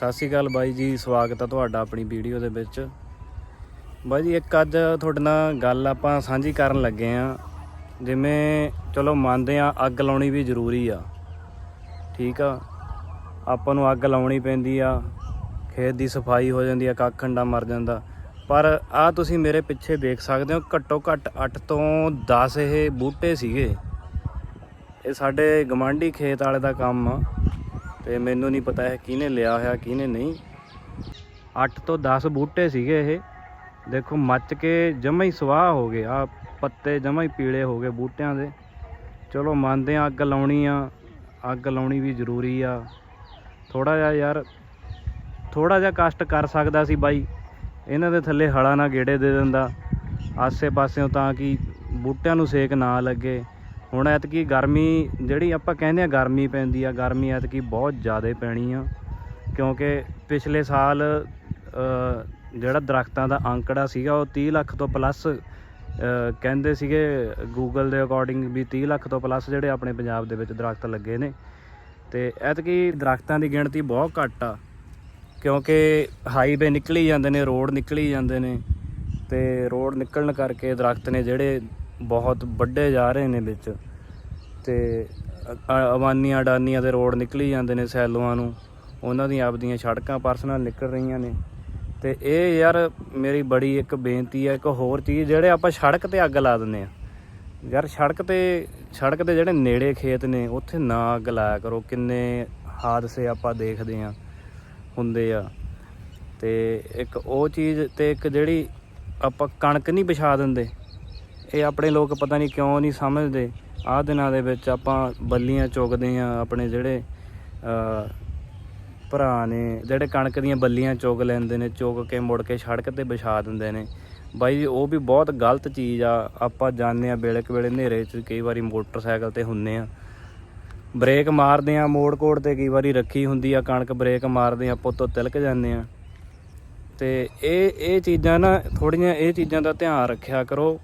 ਸਤਿ ਸ਼੍ਰੀ ਅਕਾਲ ਬਾਈ ਜੀ, ਸਵਾਗਤ ਹੈ ਤੁਹਾਡਾ ਆਪਣੀ ਵੀਡੀਓ ਦੇ ਵਿੱਚ। ਬਾਈ ਜੀ, ਇੱਕ ਅੱਜ ਤੁਹਾਡੇ ਨਾਲ ਗੱਲ ਆਪਾਂ ਸਾਂਝੀ ਕਰਨ ਲੱਗੇ ਆ। ਜਿਵੇਂ ਚਲੋ ਮੰਨਦੇ ਆ, ਅੱਗ ਲਾਉਣੀ ਵੀ ਜ਼ਰੂਰੀ ਆ। ਠੀਕ ਆ? ਆਪਾਂ ਨੂੰ ਅੱਗ ਲਾਉਣੀ ਪੈਂਦੀ ਆ, ਖੇਤ ਦੀ ਸਫ਼ਾਈ ਹੋ ਜਾਂਦੀ ਆ, ਕੱਖ ਖੰਡਾ ਮਰ ਜਾਂਦਾ। ਪਰ ਆ ਤੁਸੀਂ ਮੇਰੇ ਪਿੱਛੇ ਦੇਖ ਸਕਦੇ ਹੋ, ਘੱਟੋ ਘੱਟ 8 ਤੋਂ 10 ਇਹ ਬੂਟੇ ਸੀਗੇ। ਇਹ ਸਾਡੇ ਗਮਾਂਡੀ ਖੇਤ ਵਾਲੇ ਦਾ ਕੰਮ ਆ। ਤੇ ਮੈਨੂੰ ਨਹੀਂ ਪਤਾ ਹੈ ਕਿਹਨੇ ਲਿਆ ਹੋਇਆ, ਕਿਹਨੇ ਨਹੀਂ। 8 ਤੋਂ 10 ਬੂਟੇ ਸੀਗੇ ਇਹ। ਦੇਖੋ, ਮੱਚ ਕੇ ਜਮਾ ਹੀ ਸਵਾਹ ਹੋ ਗਏ। ਆ ਪੱਤੇ ਜਮਾ ਹੀ ਪੀਲੇ ਹੋ ਗਏ ਬੂਟਿਆਂ ਦੇ। ਚਲੋ, ਮੰਨਦੇ ਆ ਅੱਗ ਲਾਉਣੀ ਆ। ਅੱਗ ਲਾਉਣੀ ਵੀ ਜ਼ਰੂਰੀ ਆ। ਥੋੜਾ ਜਿਹਾ ਯਾਰ ਥੋੜਾ ਜਿਹਾ ਕਸ਼ਟ ਕਰ ਸਕਦਾ ਸੀ ਬਾਈ। ਇਹਨਾਂ ਦੇ ਥੱਲੇ ਹਲਾ ਨਾ ਗੇੜੇ ਦੇ ਦਿੰਦਾ। ਆਸੇ ਪਾਸਿਓਂ ਤਾਂ ਕਿ ਬੂਟਿਆਂ ਨੂੰ ਸੇਕ ਨਾ ਲੱਗੇ। ਹੁਣ ਐਤਕੀ ਗਰਮੀ ਜਿਹੜੀ ਆਪਾਂ ਕਹਿੰਦੇ ਆ ਗਰਮੀ ਪੈਂਦੀ ਆ, ਗਰਮੀ ਐਤਕੀ ਬਹੁਤ ਜ਼ਿਆਦਾ ਪੈਣੀ ਆ, ਕਿਉਂਕਿ ਪਿਛਲੇ ਸਾਲ ਜਿਹੜਾ ਦਰਖਤਾਂ ਦਾ ਅੰਕੜਾ ਸੀਗਾ ਉਹ 30 ਲੱਖ ਤੋਂ ਪਲੱਸ ਕਹਿੰਦੇ ਸੀਗੇ ਗੂਗਲ ਦੇ ਅਕੋਰਡਿੰਗ ਵੀ 30 ਲੱਖ ਤੋਂ ਪਲੱਸ ਜਿਹੜੇ ਆਪਣੇ ਪੰਜਾਬ ਦੇ ਵਿੱਚ ਦਰਖਤ ਲੱਗੇ ਨੇ। ਤੇ ਐਤਕੀ ਦਰਖਤਾਂ ਦੀ ਗਿਣਤੀ ਬਹੁਤ ਘੱਟ ਆ, ਕਿਉਂਕਿ ਹਾਈਵੇ ਨਿਕਲੀ ਜਾਂਦੇ ਨੇ ਰੋਡ ਨਿਕਲੀ ਜਾਂਦੇ ਨੇ, ਤੇ ਰੋਡ ਨਿਕਲਣ ਕਰਕੇ ਦਰਖਤ ਨੇ ਜਿਹੜੇ ਬਹੁਤ ਵੱਡੇ ਜਾ ਰਹੇ ਨੇ ਵਿੱਚ। ਤੇ ਅਵਾਨੀਆਂ ਅਡਾਨੀਆਂ ਦੇ ਰੋਡ ਨਿਕਲੀ ਜਾਂਦੇ ਨੇ ਸੈਲੋਆਂ ਨੂੰ। ਉਹਨਾਂ ਦੀਆਂ ਆਪਦੀਆਂ ਸੜਕਾਂ ਪਰਸਨਲ ਨਿਕਲ ਰਹੀਆਂ ਨੇ। ਤੇ ਇਹ ਯਾਰ ਮੇਰੀ ਬੜੀ ਇੱਕ ਬੇਨਤੀ ਹੈ, ਇੱਕ ਹੋਰ ਚੀਜ਼, ਜਿਹੜੇ ਆਪਾਂ ਸੜਕ ਤੇ ਅੱਗ ਲਾ ਦਿੰਦੇ ਆ। ਯਾਰ ਸੜਕ ਤੇ, ਸੜਕ ਦੇ ਜਿਹੜੇ ਨੇੜੇ ਖੇਤ ਨੇ, ਉੱਥੇ ਨਾ ਅੱਗ ਲਾਇਆ ਕਰੋ। ਕਿੰਨੇ ਹਾਦਸੇ ਆਪਾਂ ਦੇਖਦੇ ਆ ਹੁੰਦੇ ਆ। ਤੇ ਇੱਕ ਉਹ ਚੀਜ਼ ਤੇ ਇੱਕ ਜਿਹੜੀ ਆਪਾਂ ਕਣਕ ਨਹੀਂ ਵਿਛਾ ਦਿੰਦੇ ਇਹ ਆਪਣੇ ਲੋਕ ਪਤਾ ਨਹੀਂ ਕਿਉਂ ਨਹੀਂ ਸਮਝਦੇ। ਆਹ ਦਿਨਾਂ ਦੇ ਵਿੱਚ ਆਪਾਂ ਬੱਲੀਆਂ ਚੁਗਦੇ ਆ ਆਪਣੇ ਜਿਹੜੇ ਭਰਾ ਨੇ, ਜਿਹੜੇ ਕਣਕ ਦੀਆਂ ਬੱਲੀਆਂ ਚੁਗ ਲੈਂਦੇ ਨੇ, ਚੁਗ ਕੇ ਮੁੜ ਕੇ ਸੜਕ ਤੇ ਵਿਛਾ ਦਿੰਦੇ ਨੇ। ਬਾਈ ਜੀ, ਉਹ ਵੀ ਬਹੁਤ ਗਲਤ ਚੀਜ਼ ਆ। ਆਪਾਂ ਜਾਂਦੇ ਆ ਵੇਲੇ ਕੁ ਵੇਲੇ ਹਨੇਰੇ 'ਚ, ਕਈ ਵਾਰੀ ਮੋਟਰਸਾਈਕਲ ਤੇ ਹੁੰਨੇ ਆ ਬ੍ਰੇਕ ਮਾਰਦੇ ਆ ਮੋੜ ਕੋੜ ਤੇ ਕਈ ਵਾਰੀ ਰੱਖੀ ਹੁੰਦੀ ਆ ਕਣਕ, ਬ੍ਰੇਕ ਮਾਰਦੇ ਆ ਪੁੱਤੋਂ ਤਿਲਕ ਜਾਂਦੇ ਆ ਤੇ ਇਹ ਇਹ ਚੀਜ਼ਾਂ ਨਾ ਥੋੜੀਆਂ ਇਹ ਚੀਜ਼ਾਂ ਦਾ ਧਿਆਨ ਰੱਖਿਆ ਕਰੋ।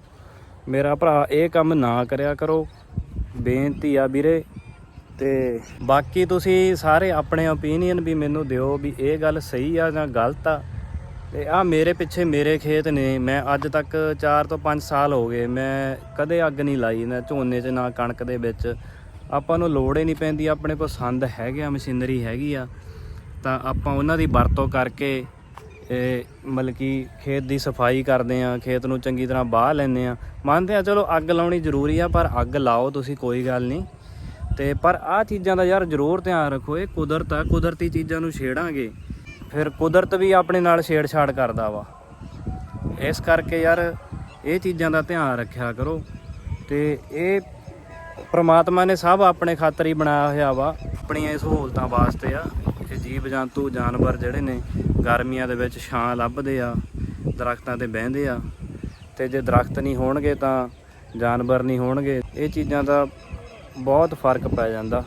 ਮੇਰਾ ਭਰਾ ਇਹ ਕੰਮ ਨਾ ਕਰਿਆ ਕਰੋ। ਬੇਨਤੀ ਆ ਵੀਰੇ। ਤੇ ਬਾਕੀ ਤੁਸੀਂ ਸਾਰੇ ਆਪਣੇ ਓਪੀਨੀਅਨ ਵੀ ਮੈਨੂੰ ਦਿਓ ਵੀ ਇਹ ਗੱਲ ਸਹੀ ਆ ਜਾਂ ਗਲਤ ਆ। ਤੇ ਆ ਮੇਰੇ ਪਿੱਛੇ ਮੇਰੇ ਖੇਤ ਨੇ। ਮੈਂ ਅੱਜ ਤੱਕ 4 ਤੋਂ 5 ਸਾਲ ਹੋ ਗਏ। ਮੈਂ ਕਦੇ ਅੱਗ ਨਹੀਂ ਲਾਈ, ਨਾ ਝੋਨੇ 'ਚ, ਨਾ ਕਣਕ ਦੇ ਵਿੱਚ। ਆਪਾਂ ਨੂੰ ਲੋੜ ਹੀ ਨਹੀਂ ਪੈਂਦੀ। ਆਪਣੇ ਕੋਲ ਸੰਦ ਹੈਗੇ ਆ, ਮਸ਼ੀਨਰੀ ਹੈਗੀ ਆ। ਤਾਂ ਆਪਾਂ ਉਹਨਾਂ ਦੀ ਵਰਤੋਂ ਕਰਕੇ ਇਹ ਮਤਲਬ ਕਿ ਖੇਤ ਦੀ ਸਫ਼ਾਈ ਕਰਦੇ ਆ, ਖੇਤ ਨੂੰ ਚੰਗੀ ਤਰ੍ਹਾਂ ਬਾਹ ਲੈਂਦੇ ਆ। ਮੰਨਦੇ ਆ, ਚਲੋ ਅੱਗ ਲਾਉਣੀ ਜ਼ਰੂਰੀ ਆ, ਪਰ ਅੱਗ ਲਾਓ ਤੁਸੀਂ, ਕੋਈ ਗੱਲ ਨਹੀਂ। ਤੇ ਪਰ ਆਹ ਚੀਜ਼ਾਂ ਦਾ ਯਾਰ ਜ਼ਰੂਰ ਧਿਆਨ ਰੱਖੋ, ਇਹ ਕੁਦਰਤ ਆ, ਕੁਦਰਤੀ ਚੀਜ਼ਾਂ ਨੂੰ ਛੇੜਾਂਗੇ। ਫਿਰ ਕੁਦਰਤ ਵੀ ਆਪਣੇ ਨਾਲ ਛੇੜਛਾੜ ਕਰਦਾ ਵਾ। ਇਸ ਕਰਕੇ ਯਾਰ ਇਹ ਚੀਜ਼ਾਂ ਦਾ ਧਿਆਨ ਰੱਖਿਆ ਕਰੋ। ਤੇ ਇਹ ਪ੍ਰਮਾਤਮਾ ਨੇ ਸਭ ਆਪਣੇ ਖਾਤਰ ਹੀ ਬਣਾਇਆ ਹੋਇਆ ਵਾ। ਆਪਣੀਆਂ ਇਹ ਸਹੂਲਤਾਂ ਵਾਸਤੇ ਆ। ਕਿ ਜੀਵ ਜੰਤੂ, ਜਾਨਵਰ ਜਿਹੜੇ ਨੇ, ਗਰਮੀਆਂ ਦੇ ਵਿੱਚ ਛਾਂ ਲੱਭਦੇ ਆ, ਦਰਖਤਾਂ ਤੇ ਬਹਿੰਦੇ ਆ। ਤੇ ਜੇ ਦਰਖਤ ਨਹੀਂ ਹੋਣਗੇ ਤਾਂ ਜਾਨਵਰ ਨਹੀਂ ਹੋਣਗੇ। ਇਹ ਚੀਜ਼ਾਂ ਦਾ ਬਹੁਤ ਫ਼ਰਕ ਪੈ ਜਾਂਦਾ।